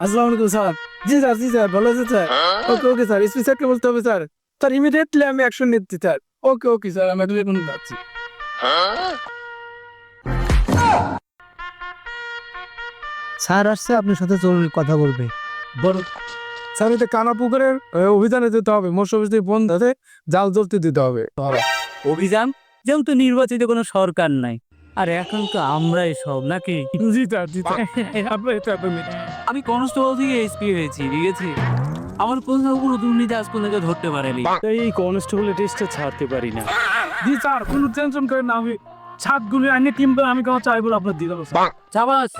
আসসালামু আলাইকুম স্যার। জি স্যার জি স্যার ভালো আছে sir? Okay okay sir SP স্যারকে বলতে হবে স্যার। স্যার ইমিডিয়েটলি আমি অ্যাকশন নিচ্ছি স্যার। ওকে ওকে স্যার আমি এখন এখন যাচ্ছি। স্যার আসছে আপনার সাথে জরুরি কথা বলবে। বড় স্যার এটা কানা পুকুরের অভিযানে যেতে হবে। মৎস্য অফিস বন্ধ আছে জাল ধরতে দিতে হবে। অভিযান? যেহেতু নির্বাচিত কোনো সরকার নাই। আর এখন তো আমরাই সব নাকি? জি স্যার জি স্যার। আপনার এটা আমি কনস্টেবল থেকে এসপি হয়েছি ঠিক আছে? আমার কোথাও কোনো দুর্নীতি আজ পর্যন্ত ধরতে পারেনি। এই কনস্টেবলের টেস্টটা ছাড়তে পারি না। জি স্যার কোনো টেনশন করেন না আমি ছাদগুলো আনিয়ে কিনবো আমি কোনো চাইব আপনার দিয়ে দেবো স্যার। চাবাস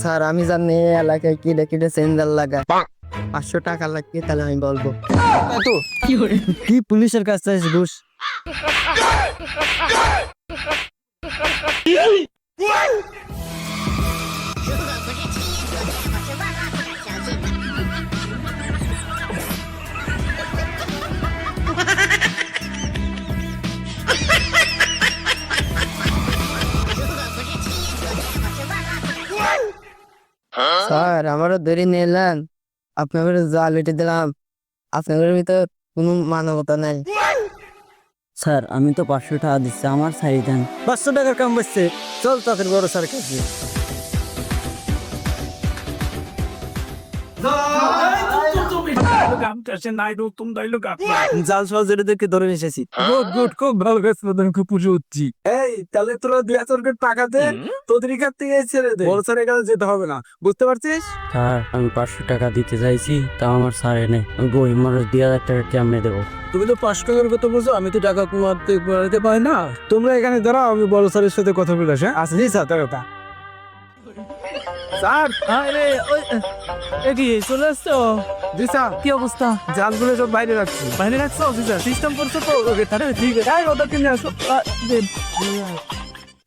স্যার আমি জানি এই এলাকায় কিডে কিডে সেন্দাল লাগায়। পাঁচশো টাকা লাগবে তাহলে আমি বলব। কি পুলিশের কাছে ঘুষ? স্যার আমারও দেরি নিলেন। আপনাদের জাল বেটে দিলাম। আপনাদের ভিতর কোনো মানবতা নাই। স্যার, আমি তো পাঁচশো টাকা দিচ্ছি, আমার সাইড দেন। পাঁচশো টাকার কাম বসছে। চল তাদের বড় স্যার কাছে। যেতে হবে না বুঝতে পারছিস আমি পাঁচশো টাকা দিতে চাইছি তাও আমার মানুষ দেবো তুমি তো পাঁচশো আমি তো টাকা কমাতে পারি না তোমরা এখানে দাঁড়াও আমি বড় স্যারের সাথে কথা বলে আসি হ্যাঁ? টাকা স্যার? আরে ওই কি চলে আসছো? জি স্যার। কি অবস্থা? জালগুলো সব বাইরে রাখছি। বাইরে রাখছো? জি স্যার সিস্টেম করছ তো? ওকে তাহলে ঠিক আছে। ওটা কিনে আসো।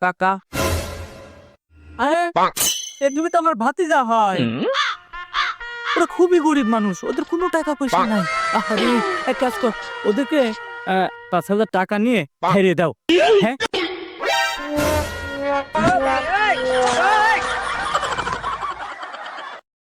কাকা। আরে এ তুমি তো আমার ভাতিজা হয়। ওরা খুবই গরিব মানুষ ওদের কোনো টাকা পয়সা নাই। আরে এক কাজ কর ওদেরকে পাঁচ হাজার টাকা নিয়ে হারিয়ে দাও। হ্যাঁ?